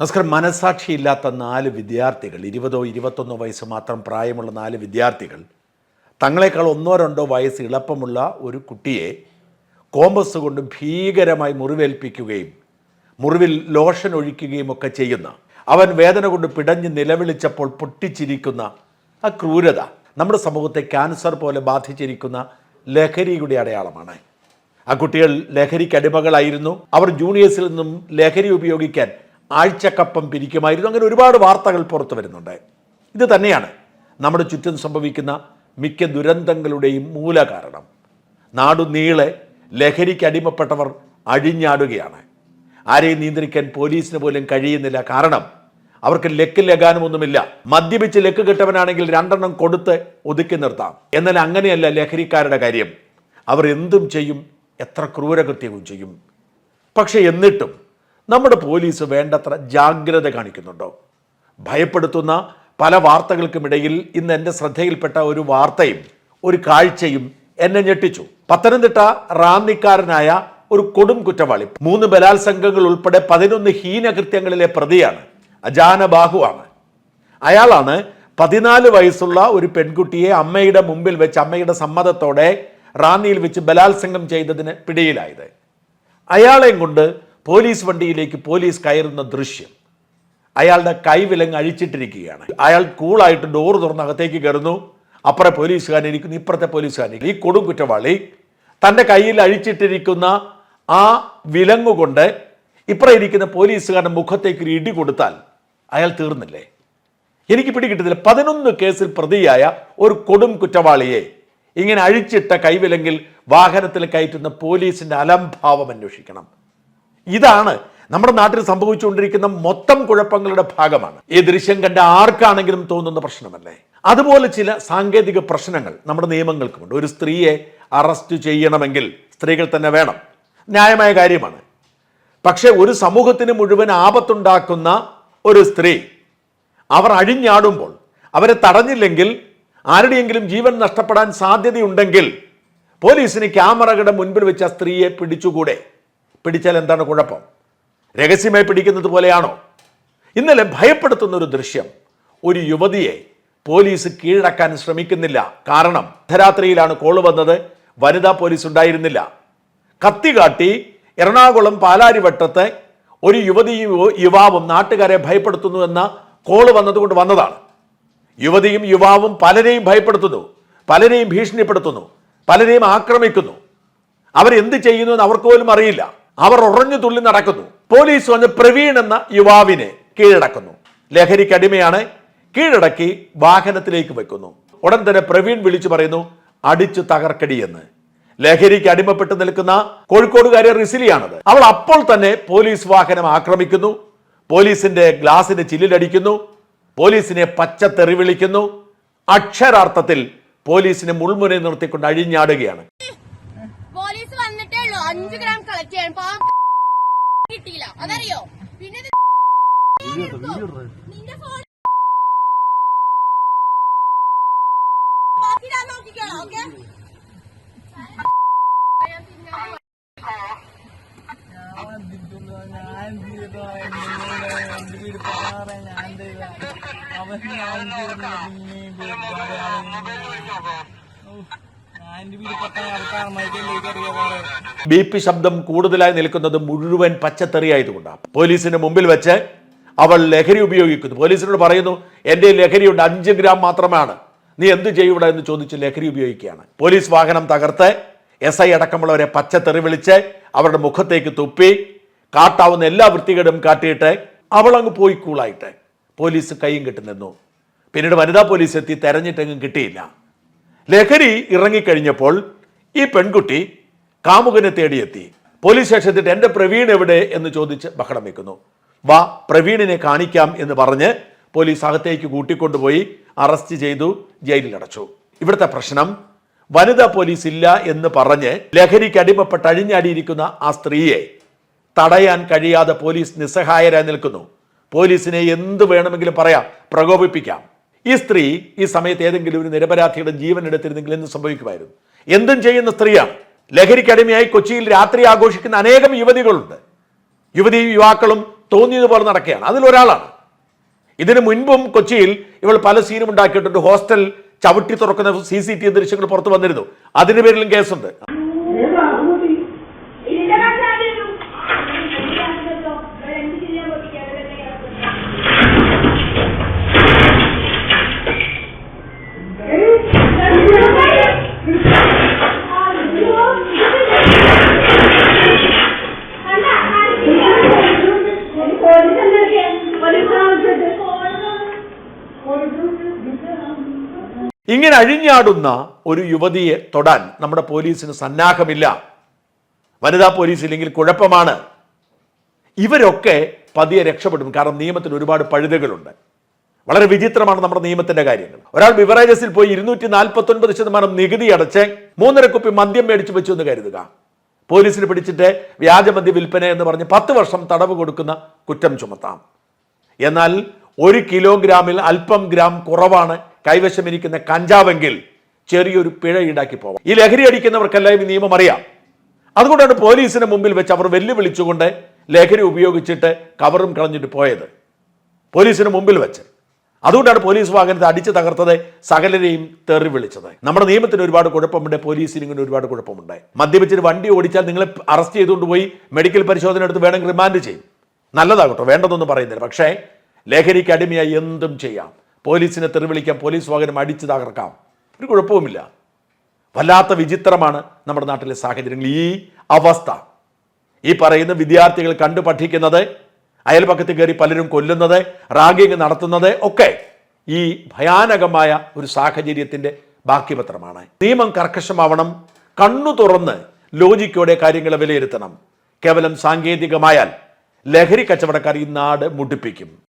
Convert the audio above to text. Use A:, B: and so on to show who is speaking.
A: നമസ്കാരം. മനസാക്ഷിയില്ലാത്ത നാല് വിദ്യാർത്ഥികൾ ഇരുപതോ ഇരുപത്തൊന്നോ വയസ്സ് മാത്രം പ്രായമുള്ള നാല് വിദ്യാർത്ഥികൾ തങ്ങളെക്കാൾ ഒന്നോ രണ്ടോ വയസ്സ് ഇളപ്പമുള്ള ഒരു കുട്ടിയെ കോമ്പസ് കൊണ്ട് ഭീകരമായി മുറിവേൽപ്പിക്കുകയും മുറിവിൽ ലോഷൻ ഒഴിക്കുകയും ഒക്കെ ചെയ്യുന്ന അവൻ വേദന കൊണ്ട് പിടഞ്ഞ് നിലവിളിച്ചപ്പോൾ പൊട്ടിച്ചിരിക്കുന്ന ആ ക്രൂരത നമ്മുടെ സമൂഹത്തെ ക്യാൻസർ പോലെ ബാധിച്ചിരിക്കുന്ന ലഹരിയുടെ അടയാളമാണ്. ആ കുട്ടികൾ ലഹരിക്ക് അടിമകളായിരുന്നു. അവർ ജൂനിയേഴ്സിൽ നിന്നും ലഹരി ഉപയോഗിക്കാൻ ആഴ്ചക്കപ്പം പിരിക്കുമായിരുന്നു. അങ്ങനെ ഒരുപാട് വാർത്തകൾ പുറത്തു വരുന്നുണ്ട്. ഇത് തന്നെയാണ് നമ്മുടെ ചുറ്റും സംഭവിക്കുന്ന മിക്ക ദുരന്തങ്ങളുടെയും മൂലകാരണം. നാടു നീളെ ലഹരിക്ക് അടിമപ്പെട്ടവർ അഴിഞ്ഞാടുകയാണ്. ആരെയും നിയന്ത്രിക്കാൻ പോലീസിന് പോലും കഴിയുന്നില്ല. കാരണം അവർക്ക് ലക്ക് ലഗാനുമൊന്നുമില്ല. മദ്യപിച്ച് ലക്ക് കിട്ടവനാണെങ്കിൽ രണ്ടെണ്ണം കൊടുത്ത് ഒതുക്കി നിർത്താം. എന്നാൽ അങ്ങനെയല്ല ലഹരിക്കാരുടെ കാര്യം. അവർ എന്തും ചെയ്യും എത്ര ക്രൂരകൃത്യവും ചെയ്യും. പക്ഷെ എന്നിട്ടും നമ്മുടെ പോലീസ് വേണ്ടത്ര ജാഗ്രത കാണിക്കുന്നുണ്ടോ? ഭയപ്പെടുത്തുന്ന പല വാർത്തകൾക്കുമിടയിൽ ഇന്ന് എന്റെ ശ്രദ്ധയിൽപ്പെട്ട ഒരു വാർത്തയും ഒരു കാഴ്ചയും എന്നെ ഞെട്ടിച്ചു. പത്തനംതിട്ട റാന്നിക്കാരനായ ഒരു കൊടും കുറ്റവാളി. മൂന്ന് ബലാത്സംഗങ്ങൾ ഉൾപ്പെടെ പതിനൊന്ന് ഹീനകൃത്യങ്ങളിലെ പ്രതിയാണ് അജാന ബാഹുവാണ്. അയാളാണ് പതിനാല് വയസ്സുള്ള ഒരു പെൺകുട്ടിയെ അമ്മയുടെ മുമ്പിൽ വെച്ച് അമ്മയുടെ സമ്മതത്തോടെ റാന്നിയിൽ വെച്ച് ബലാത്സംഗം ചെയ്തതിന് പിടിയിലായത്. അയാളെയും കൊണ്ട് പോലീസ് വണ്ടിയിലേക്ക് പോലീസ് കയറുന്ന ദൃശ്യം. അയാളുടെ കൈവിലങ്ങ് അഴിച്ചിട്ടിരിക്കുകയാണ്. അയാൾ കൂളായിട്ട് ഡോർ തുറന്ന് അകത്തേക്ക് കയറുന്നു. അപ്പുറം പോലീസുകാരൻ ഇരിക്കുന്നു ഇപ്പുറത്തെ പോലീസുകാരൻ ഈ കൊടും കുറ്റവാളി തന്റെ കയ്യിൽ അഴിച്ചിട്ടിരിക്കുന്ന ആ വിലങ്ങുകൊണ്ട് ഇപ്പുറം ഇരിക്കുന്ന പോലീസുകാരന്റെ മുഖത്തേക്ക് ഒരു ഇടി കൊടുത്താൽ അയാൾ തീർന്നില്ലേ? എനിക്ക് പിടികിട്ടുന്നില്ല പതിനൊന്ന് കേസിൽ പ്രതിയായ ഒരു കൊടും കുറ്റവാളിയെ ഇങ്ങനെ അഴിച്ചിട്ട കൈവിലെങ്കിൽ വാഹനത്തിൽ കയറ്റുന്ന പോലീസിന്റെ അലംഭാവം അന്വേഷിക്കണം. ഇതാണ് നമ്മുടെ നാട്ടിൽ സംഭവിച്ചുകൊണ്ടിരിക്കുന്ന മൊത്തം കുഴപ്പങ്ങളുടെ ഭാഗമാണ്. ഈ ദൃശ്യം കണ്ട ആർക്കാണെങ്കിലും തോന്നുന്ന പ്രശ്നമല്ലേ? അതുപോലെ ചില സാങ്കേതിക പ്രശ്നങ്ങൾ നമ്മുടെ നിയമങ്ങൾക്കുമുണ്ട്. ഒരു സ്ത്രീയെ അറസ്റ്റ് ചെയ്യണമെങ്കിൽ സ്ത്രീകൾ തന്നെ വേണം. ന്യായമായ കാര്യമാണ്. പക്ഷേ ഒരു സമൂഹത്തിന് മുഴുവൻ ആപത്തുണ്ടാക്കുന്ന ഒരു സ്ത്രീ അവർ അഴിഞ്ഞാടുമ്പോൾ അവരെ തടഞ്ഞില്ലെങ്കിൽ ആരുടെയെങ്കിലും ജീവൻ നഷ്ടപ്പെടാൻ സാധ്യതയുണ്ടെങ്കിൽ പോലീസിന് ക്യാമറകളുടെ മുൻപിൽ വെച്ച സ്ത്രീയെ പിടിച്ചുകൂടെ. പിടിച്ചാൽ എന്താണ് കുഴപ്പം? രഹസ്യമായി പിടിക്കുന്നത് പോലെയാണോ? ഇന്നലെ ഭയപ്പെടുത്തുന്ന ഒരു ദൃശ്യം. ഒരു യുവതിയെ പോലീസ് കീഴടക്കാൻ ശ്രമിക്കുന്നില്ല. കാരണം അർദ്ധരാത്രിയിലാണ് കോൾ വന്നത്. വനിതാ പോലീസ് ഉണ്ടായിരുന്നില്ല. കത്തി കാട്ടി എറണാകുളം പാലാരിവട്ടത്തെ ഒരു യുവതിയും യുവാവും നാട്ടുകാരെ ഭയപ്പെടുത്തുന്നു എന്ന കോൾ വന്നതുകൊണ്ട് വന്നതാണ്. യുവതിയും യുവാവും പലരെയും ഭയപ്പെടുത്തുന്നു. പലരെയും ഭീഷണിപ്പെടുത്തുന്നു. പലരെയും ആക്രമിക്കുന്നു. അവരെന്ത് ചെയ്യുന്നു എന്ന് അവർക്ക് പോലും അറിയില്ല. അവർ ഉറഞ്ഞു തുള്ളി നടക്കുന്നു. പോലീസ് വന്ന് പ്രവീൺ എന്ന യുവാവിനെ കീഴടക്കുന്നു. ലഹരിക്ക് അടിമയാണ് കീഴടക്കി വാഹനത്തിലേക്ക് വെക്കുന്നു. ഉടൻ തന്നെ പ്രവീൺ വിളിച്ചു പറയുന്നു അടിച്ചു തകർക്കടി എന്ന്. ലഹരിക്ക് അടിമപ്പെട്ട് നിൽക്കുന്ന കോഴിക്കോടുകാരി റിസിലിയാണത്. അവൾ അപ്പോൾ തന്നെ പോലീസ് വാഹനം ആക്രമിക്കുന്നു. പോലീസിന്റെ ഗ്ലാസിന് ചില്ലിലടിക്കുന്നു. പോലീസിനെ പച്ച തെറി വിളിക്കുന്നു. അക്ഷരാർത്ഥത്തിൽ പോലീസിനെ മുൾമുനെ നിർത്തിക്കൊണ്ട് അഴിഞ്ഞാടുകയാണ്.
B: പോലീസ് വന്നിട്ടേ ഉള്ളൂ. അഞ്ചു ഗ്രാം ചെയ്യാൻ പാവം കിട്ടിയില്ല. അതറിയോ? പിന്നെ നിന്റെ ഫോൺ ബാക്കിയിടാൻ നോക്കിക്കോളാം ഓക്കെ
C: ഞാൻ ചെയ്തോ? എന്റെ വീട് പറയാറ ഞാൻ ചെയ്ത? അവൻ ഞാൻ ചെയ്ത?
A: ബി പി ശബ്ദം കൂടുതലായി നിൽക്കുന്നത് മുഴുവൻ പച്ചത്തെറിയായതുകൊണ്ടാണ് പോലീസിന് മുമ്പിൽ വെച്ച് അവൾ ലഹരി ഉപയോഗിക്കുന്നു. പോലീസിനോട് പറയുന്നു എന്റെ ലഹരിയുണ്ട് അഞ്ച് ഗ്രാം മാത്രമാണ്. നീ എന്ത് ചെയ്യൂടെ എന്ന് ചോദിച്ച് ലഹരി ഉപയോഗിക്കുകയാണ്. പോലീസ് വാഹനം തകർത്ത് എസ് ഐ അടക്കമുള്ളവരെ പച്ചത്തെറി വിളിച്ച് അവരുടെ മുഖത്തേക്ക് തുപ്പി കാട്ടാവുന്ന എല്ലാ വൃത്തികേടും കാട്ടിയിട്ട് അവൾ അങ്ങ് പോയി കൂളായിട്ട് പോലീസ് കൈയും കെട്ടി നിന്നു. പിന്നീട് വനിതാ പോലീസ് എത്തി തെരഞ്ഞിട്ടെങ്കിലും കിട്ടിയില്ല. ലഹരി ഇറങ്ങിക്കഴിഞ്ഞപ്പോൾ ഈ പെൺകുട്ടി കാമുകനെ തേടിയെത്തി. പോലീസ് സ്റ്റേഷനിൽ എന്റെ പ്രവീൺ എവിടെ? എന്ന് ചോദിച്ച് ബഹളം വെക്കുന്നു. വാ പ്രവീണിനെ കാണിക്കാം എന്ന് പറഞ്ഞ് പോലീസ് അകത്തേക്ക് കൂട്ടിക്കൊണ്ടുപോയി അറസ്റ്റ് ചെയ്തു ജയിലിൽ അടച്ചു ഇവിടുത്തെ പ്രശ്നം വനിതാ പോലീസ് ഇല്ല എന്ന് പറഞ്ഞ് ലഹരിക്ക് അടിമപ്പെട്ട് അഴിഞ്ഞാടിയിരിക്കുന്ന ആ സ്ത്രീയെ തടയാൻ കഴിയാതെ പോലീസ് നിസ്സഹായരായി നിൽക്കുന്നു. പോലീസിനെ എന്ത് വേണമെങ്കിലും പറയാം പ്രകോപിപ്പിക്കാം. ഈ സ്ത്രീ ഈ സമയത്ത് ഏതെങ്കിലും ഒരു നിരപരാധിയുടെ ജീവൻ എടുത്തിരുന്നെങ്കിൽ എന്ത് സംഭവിക്കുമായിരുന്നു? എന്തും ചെയ്യുന്ന സ്ത്രീയാണ്. ലഹരിക്കടിമയായി കൊച്ചിയിൽ രാത്രി ആഘോഷിക്കുന്ന അനേകം യുവതികളുണ്ട്. യുവതി യുവാക്കളും തോന്നിയതുപോലെ നടക്കുകയാണ്. അതിലൊരാളാണ് ഇതിനു മുൻപും കൊച്ചിയിൽ ഇവൾ പല സീനും ഉണ്ടാക്കിയിട്ടുണ്ട്. ഹോസ്റ്റൽ ചവിട്ടി തുറക്കുന്ന സി സി ടി ദൃശ്യങ്ങൾ പുറത്തു വന്നിരുന്നു. അതിന് പേരിലും കേസുണ്ട്. ഇങ്ങനെ അഴിഞ്ഞാടുന്ന ഒരു യുവതിയെ തൊടാൻ നമ്മുടെ പോലീസിന് സന്നാഹമില്ല. വനിതാ പോലീസ് ഇല്ലെങ്കിൽ കുഴപ്പമാണ്. ഇവരൊക്കെ പതിയെ രക്ഷപ്പെടും. കാരണം നിയമത്തിന് ഒരുപാട് പഴുതകളുണ്ട്. വളരെ വിചിത്രമാണ് നമ്മുടെ നിയമത്തിന്റെ കാര്യങ്ങൾ. ഒരാൾ ബിവറേജസിൽ പോയി ഇരുന്നൂറ്റി നാൽപ്പത്തി ഒൻപത് ശതമാനം നികുതി അടച്ച് മൂന്നര കുപ്പി മദ്യം മേടിച്ചു വെച്ചു എന്ന് കരുതുക. പോലീസിന് പിടിച്ചിട്ട് വ്യാജമദ്യ വിൽപ്പന എന്ന് പറഞ്ഞ് പത്ത് വർഷം തടവ് കൊടുക്കുന്ന കുറ്റം ചുമത്താം. എന്നാൽ ഒരു കിലോഗ്രാമിൽ അല്പം ഗ്രാം കുറവാണ് കൈവശമിരിക്കുന്ന കഞ്ചാവെങ്കിൽ ചെറിയൊരു പിഴ ഈടാക്കി പോവാം. ഈ ലഹരി അടിക്കുന്നവർക്കെല്ലാം ഈ നിയമം അറിയാം. അതുകൊണ്ടാണ് പോലീസിന് മുമ്പിൽ വെച്ച് അവർ വെല്ലുവിളിച്ചുകൊണ്ട് ലഹരി ഉപയോഗിച്ചിട്ട് കവറും കളഞ്ഞിട്ട് പോയത്. പോലീസിന് മുമ്പിൽ വെച്ച്. അതുകൊണ്ടാണ് പോലീസ് വാഹനത്തെ അടിച്ചു തകർത്തത് സകലരെയും തെറി വിളിച്ചത്. നമ്മുടെ നിയമത്തിന് ഒരുപാട് കുഴപ്പമുണ്ട് പോലീസിന് ഇങ്ങനെ ഒരുപാട് കുഴപ്പമുണ്ട്. മദ്യപിച്ചിട്ട് വണ്ടി ഓടിച്ചാൽ നിങ്ങളെ അറസ്റ്റ് ചെയ്തുകൊണ്ട് പോയി മെഡിക്കൽ പരിശോധന എടുത്ത് വേണമെങ്കിൽ റിമാൻഡ് ചെയ്യും. നല്ലതാകട്ടോ വേണ്ടതൊന്നും പറയുന്നില്ല. പക്ഷേ ലഹരിക്ക് അടിമയായി എന്തും ചെയ്യാം. പോലീസിനെ തെറിവിളിക്കാം പോലീസ് വാഹനം അടിച്ചു തകർക്കാം ഒരു കുഴപ്പവുമില്ല. വല്ലാത്ത വിചിത്രമാണ് നമ്മുടെ നാട്ടിലെ സാഹചര്യങ്ങൾ. ഈ അവസ്ഥ. ഈ പറയുന്ന വിദ്യാർത്ഥികൾ കണ്ടു പഠിക്കുന്നത് അയൽപക്കത്ത് കയറി പലരും കൊല്ലുന്നത് റാഗിങ് നടത്തുന്നത് ഒക്കെ ഈ ഭയാനകമായ ഒരു സാഹചര്യത്തിന്റെ ബാക്കി പത്രമാണ് നിയമം കർക്കശമാവണം കണ്ണു തുറന്ന് ലോജിക്കോടെ കാര്യങ്ങളെ വിലയിരുത്തണം. കേവലം സാങ്കേതികമായാൽ ലഹരി കച്ചവടക്കാർ ഈ നാട് മുടിപ്പിക്കും.